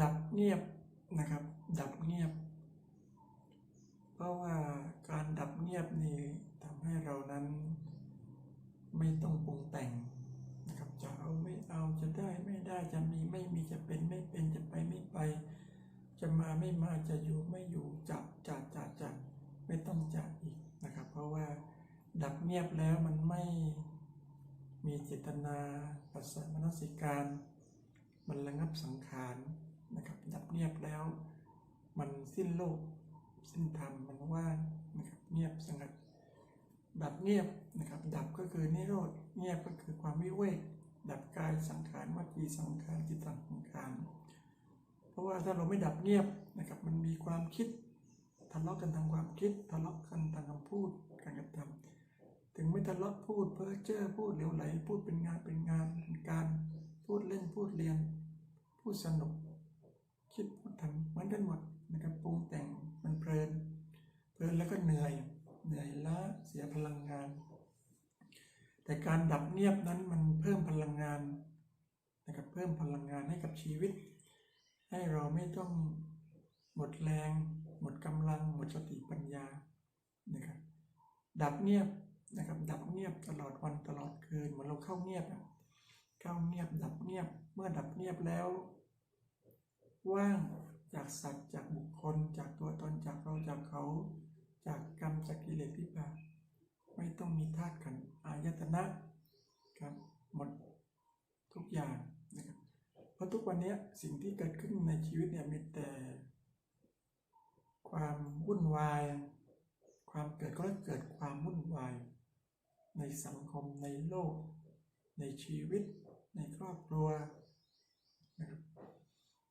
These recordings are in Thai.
ดับเงียบนะครับ ดับเงียบ เพราะว่าการดับเงียบนี่ทำให้เรานั้นไม่ต้องปรุงแต่งนะครับ จะเอาไม่เอาจะได้ไม่ได้จะมีไม่มีจะเป็นไม่เป็นจะไปไม่ไป จะมาไม่มาจะอยู่ไม่อยู่จะจะจะจะไม่ต้องจะอีกนะครับ เพราะว่าดับเงียบแล้วมันไม่มีเจตนาปัสสมนสิการ มันระงับสังขาร นะครับดับเงียบแล้ว มันสิ้นโลก สิ้นธรรมมันว่างนะครับเงียบสงัดดับเงียบนะครับ ดับก็คือนิโรธเงียบก็คือความวิเวกดับกายสังขารวัจีสังขารจิตตสังขารเพราะว่าถ้าเราไม่ดับเงียบนะครับ มันมีความคิดทะเลาะกันทางความคิดทะเลาะกันทางคำพูดการกระทำถึงไม่ทะเลาะพูดเพ้อเจ้อพูดเหลวไหล พูดเป็นงานเป็นงานเป็นการพูดเล่นพูดเรียน พูดสนุก คิดทำเหมือนกันหมดนะครับปรุงแต่งมันเพลิน เพลินแล้วก็เหนื่อย เหนื่อยล้าเสียพลังงาน แต่การดับเงียบนั้นมันเพิ่มพลังงานนะครับเพิ่มพลังงานให้กับชีวิต ให้เราไม่ต้องหมดแรง หมดกำลัง หมดสติปัญญานะครับดับเงียบนะครับดับเงียบตลอดวันตลอดคืนเหมือนเราเข้าเงียบเข้าเงียบดับเงียบเมื่อดับเงียบแล้ว ว่างจากสัตว์จากบุคคล จากตัวตนจากเราจากเขา จากกรรมจากกิเลสวิบากไม่ต้องมีธาตุขันธ์อายตนะครับหมดทุกอย่างนะครับเพราะทุกวันนี้สิ่งที่เกิดขึ้นในชีวิตเนี่ยมีแต่ ความวุ่นวาย ความเกิดก็เกิดความวุ่นวาย ในสังคมในโลก ในชีวิต ในครอบครัวนะครับ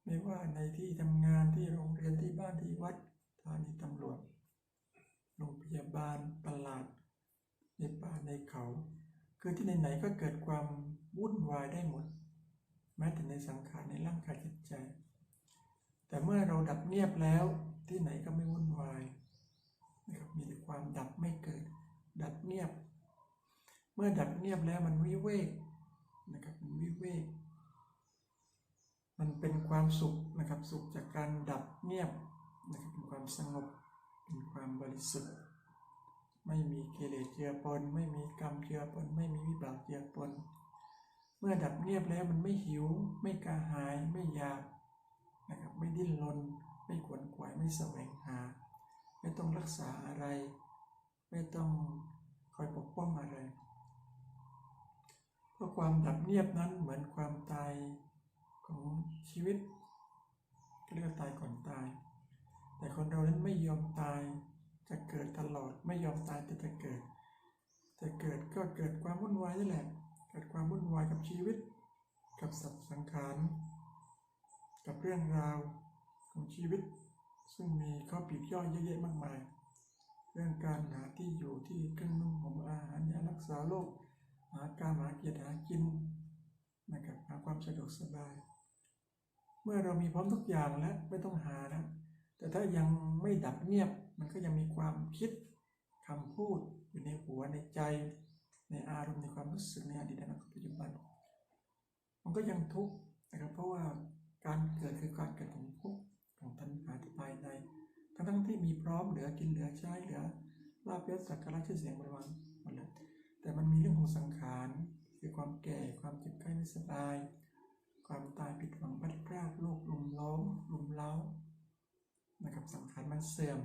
ไม่ว่าในที่ทำงานที่โรงเรียนที่บ้านที่วัดสถานีตำรวจโรงพยาบาลตลาด ในป่าในเขา คือที่ไหนๆก็เกิดความวุ่นวายได้หมด แม้แต่ในสังขารในร่างกายจิตใจ แต่เมื่อเราดับเงียบแล้วที่ไหนก็ไม่วุ่นวายนะครับมีแต่ความดับไม่เกิด ดับเงียบ เมื่อดับเงียบแล้วมันวิเวกนะครับมันวิเวก มันเป็นความสุขนะครับ สุขจากการดับเงียบนะครับเป็นความสงบ เป็นความบริสุทธิ์ ไม่มีกิเลสเจือปน ไม่มีกรรมเจือปน ไม่มีวิบากเจือปน เมื่อดับเงียบแล้วมันไม่หิว ไม่กระหาย ไม่อยากนะครับ ไม่ดิ้นรน ไม่ขวนขวาย ไม่แสวงหา ไม่ต้องรักษาอะไร ไม่ต้องคอยปกป้องอะไร เพราะความดับเงียบนั้นเหมือนความตาย ของชีวิตเรียกว่าตายก่อนตาย แต่คนเรานั้นไม่ยอมตายจะเกิดตลอดไม่ยอมตายแต่จะเกิดแต่เกิดก็เกิดความวุ่นวายนี่แหละ เกิดความวุ่นวายกับชีวิต กับสัตว์สังขารกับเรื่องราวของชีวิต ซึ่งมีข้อปลีกย่อยเยอะแยะมากมาย เรื่องการหาที่อยู่ที่เครื่องนุ่งห่มอาหารยารักษาโรคหาการหาเกียรติหากินนะครับหาความสะดวกสบาย เมื่อเรามีพร้อมทุกอย่างแล้วไม่ต้องหานะแต่ถ้ายังไม่ดับเงียบมันก็ยังมีความคิดคำพูดอยู่ในหัวในใจ ในอารมณ์ในความรู้สึกในอดีตอนาคตปัจจุบัน มันก็ยังทุกข์นะครับเพราะว่าการเกิดคือการเกิดของทุกข์ของตัณหาที่ภายใน ทั้งทั้งที่มีพร้อมเหลือกินเหลือใช้เหลือลาภยศสักการะชื่อเสียงบริวารหมดเลยแต่มันมีเรื่องของสังขารคือความแก่ความเจ็บไข้ไม่สบาย ความตายผิดหวังพลัดพรากโลกลุมล้อมลุมเล้านะครับสังขารมันเสื่อม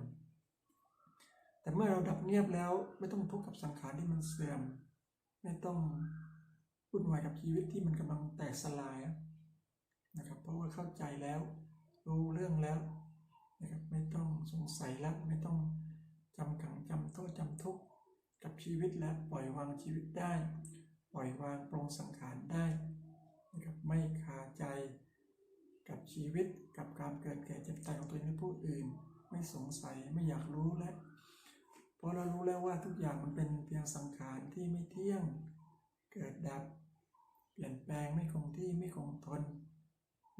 แต่เมื่อเราดับเงียบแล้วไม่ต้องทุกข์กับสังขารที่มันเสื่อม ไม่ต้องวุ่นวายกับชีวิตที่มันกำลังแตกสลายนะครับเพราะว่าเข้าใจแล้ว รู้เรื่องแล้วนะครับไม่ต้องสงสัยแล้วไม่ต้องจำขังจำโทษจำทุกข์กับชีวิตแล้วปล่อยวางชีวิตได้ ปล่อยวางปรงสังขารได้ นะครับไม่คาใจกับชีวิตกับการเกิดแก่เจ็บตายของตัวเองและผู้อื่น ไม่สงสัยไม่อยากรู้แล้วเพราะเรารู้แล้วว่าทุกอย่างมันเป็นเพียงสังขารที่ไม่เที่ยงเกิดดับ เปลี่ยนแปลงไม่คงที่ไม่คงทน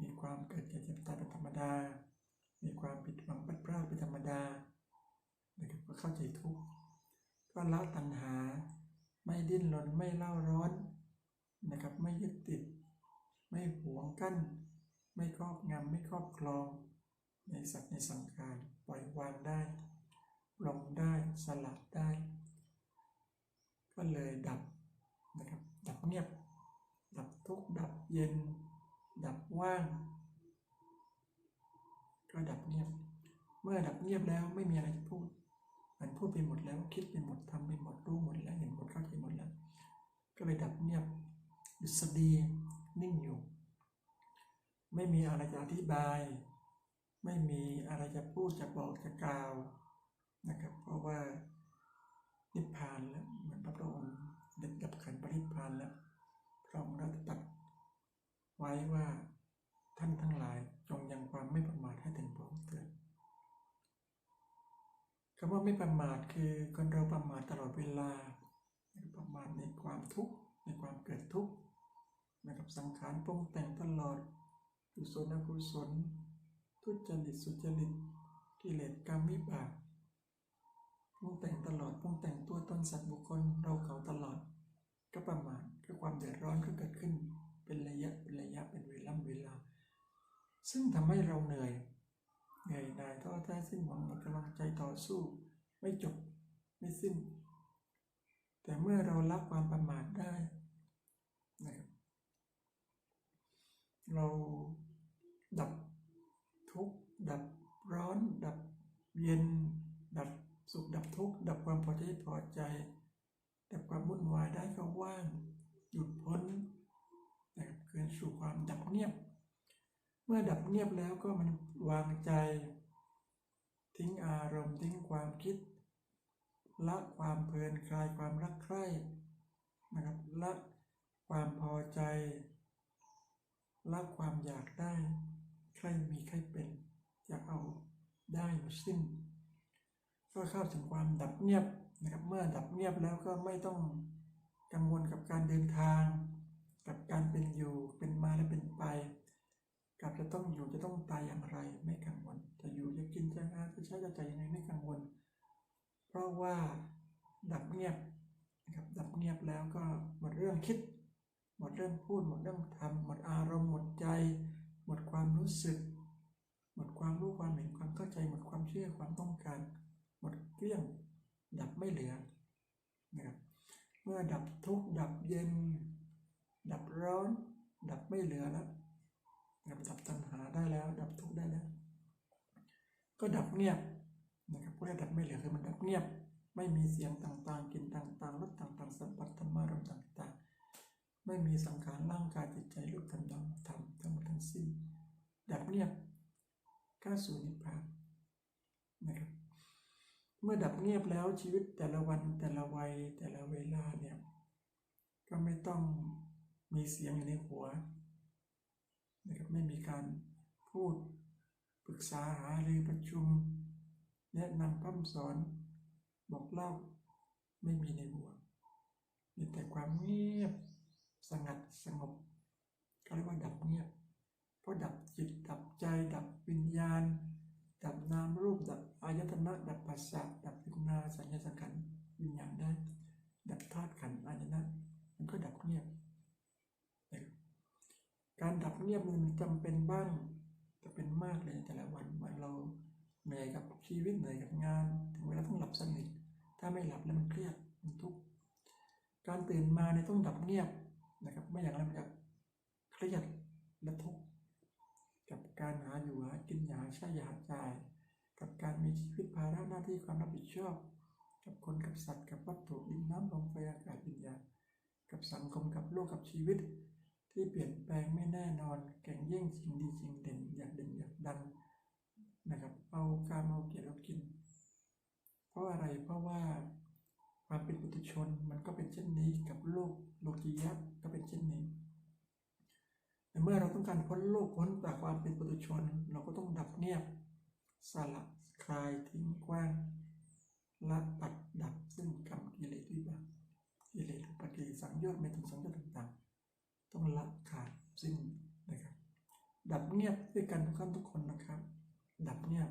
มีความเกิดแก่เจ็บตายเป็นธรรมดา มีความผิดหวังพลัดพรากเป็นธรรมดานะครับก็เข้าใจทุกข์ก็ละตัณหา ไม่ดิ้นรนไม่เล่าร้อนนะครับไม่ยึดติด ไม่หวงกั้น ไม่ครอบงำไม่ครอบครอง ในสัตว์ในสังขารปล่อยวางได้ลงได้สลัดได้ ก็เลยดับนะครับ ดับเงียบ ดับทุกข์ดับเย็น ดับว่าง ก็ดับเงียบ เมื่อดับเงียบแล้วไม่มีอะไรจะพูด มันพูดไปหมดแล้วคิดไปหมดทำไปหมดรู้หมดแล้วเห็นหมดเข้าใจหมดแล้ว ก็เลยดับเงียบดุษฎี นิ่งอยู่ ไม่มีอะไรจะอธิบาย ไม่มีอะไรจะพูดจะบอกจะกล่าวนะครับ เพราะว่านิพพานแล้วเหมือนพระพุทธองค์เด็ดดับขันปริพานแล้วพระองค์ได้ตรัสไว้ว่าท่านทั้งหลายจงยังความไม่ประมาทให้ถึงพร้อมเถิดคำว่าไม่ประมาทคือคนเราประมาทตลอดเวลา ประมาทในความทุกข์ในความเกิดทุกข์ นะครับสังขารปรุงแต่งตลอดกุศลอกุศล ทุจริตสุจริตกิเลสกรรมวิบากปรุงแต่งตลอดปรุงแต่งตัวตนสัตว์บุคคลเราเขาตลอด ก็ประมาทคือความเดือดร้อนก็เกิดขึ้น เป็นระยะเป็นระยะเป็นเวลาเวลา ซึ่งทำให้เราเหนื่อยเหนื่อยหน่ายท้อแท้สิ้นหวังหมดกำลังใจต่อสู้ ไม่จบไม่สิ้น แต่เมื่อเราละความประมาทได้นะครับ เราดับทุกข์ดับร้อน ดับเย็น ดับสุขดับทุกข์ดับความพอใจพอใจ ดับความวุ่นวายได้ก็ว่าง หยุดพ้นนะครับคืนสู่ความดับเงียบ เมื่อดับเงียบแล้วก็มันวางใจ ทิ้งอารมณ์ทิ้งความคิด ละความเพลินคลายความรักใคร่นะครับละความพอใจ ละความอยากได้ ใครมีใครเป็นอยากเอาได้หมดสิ้น ก็เข้าถึงความดับเงียบนะครับ เมื่อดับเงียบแล้วก็ไม่ต้องกังวลกับการเดินทาง กับการเป็นอยู่เป็นมาและเป็นไป กับจะต้องอยู่จะต้องตายอย่างไรไม่กังวล จะอยู่จะกินจะงานจะใช้จะจ่ายยังไงไม่กังวล เพราะว่าดับเงียบนะครับดับเงียบแล้วก็หมดเรื่องคิด หมดเรื่องพูด หมดเรื่องทำหมดอารมณ์หมดใจ หมดความรู้สึก หมดความรู้ความเห็นความเข้าใจ หมดความเชื่อความต้องการ หมดเกลี้ยงดับไม่เหลือนะครับเมื่อดับทุกข์ดับเย็น ดับร้อน ดับไม่เหลือแล้วนะครับดับตัณหาได้แล้ว ดับทุกข์ได้แล้ว ก็ดับเงียบนะครับก็ได้ดับไม่เหลือคือมันดับเงียบ ไม่มีเสียงต่างๆกลิ่นต่างๆรสต่างๆสัมผัสธรรมารมต่างๆ ไม่มีสังขารร่างกายจิตใจรูปธรรมนามธรรมทั้งหมดทั้งสิ้นดับเงียบก้าสู่นิพพานนะครับเมื่อดับเงียบแล้วชีวิตแต่ละวันแต่ละวัยแต่ละเวลาเนี่ยก็ไม่ต้องมีเสียงอยู่ในหัวนะครับไม่มีการพูดปรึกษาหารือประชุม แนะนำพร่ำสอน บอกเล่าไม่มีในหัวมีแต่ความเงียบ สงัดสงบก็เรียกว่าดับเงียบเพราะดับจิตดับใจ ดับวิญญาณ ดับนามรูป ดับอายตนะ ดับปัสสะดับวิญญาสัญญาสังขารวิญญาณได้ ดับธาตุขันธ์อายตนะมันก็ดับเงียบ การดับเงียบมันจำเป็นบ้างจะเป็นมากเลยแต่ละวันวันเราเหนื่อยกับชีวิตเหนื่อยกับงาน ถึงเวลาต้องหลับสนิทถ้าไม่หลับแล้วมันเครียดมันทุกข์การตื่นมาเนี่ยต้องดับเงียบ นะครับ ไม่อย่างนั้นมันจะเครียดและทุกข์กับการหาอยู่หากินหาใช้หาจ่าย กับการมีชีวิตภาระหน้าที่ความรับผิดชอบ กับคนกับสัตว์กับวัตถุดินน้ำลมไฟอากาศวิญญาณกับสังคมกับโลกกับชีวิต ที่เปลี่ยนแปลงไม่แน่นอนแข่งแย่งชิงดีชิงเด่นอยากเด่นอยากดังนะครับเอาการเอาเกียรติเอากิน เพราะอะไรเพราะว่าความเป็นปุถุชนมันก็เป็นเช่นนี้กับโลก โลกียะก็เป็นเช่นนี้แต่เมื่อเราต้องการพ้นโลกพ้นจากความเป็นปุถุชน เราก็ต้องดับเงียบสละคลายทิ้งกว้างละปัดดับซึ่งกรรมกิเลสวิบากกิเลสปกิเลสสังโยชน์ไม่ถึงสังโยชน์ต่างๆ ต้องละขาดสิ้นนะครับ ดับเงียบด้วยกันทุกท่านทุกคนนะครับ ดับเงียบ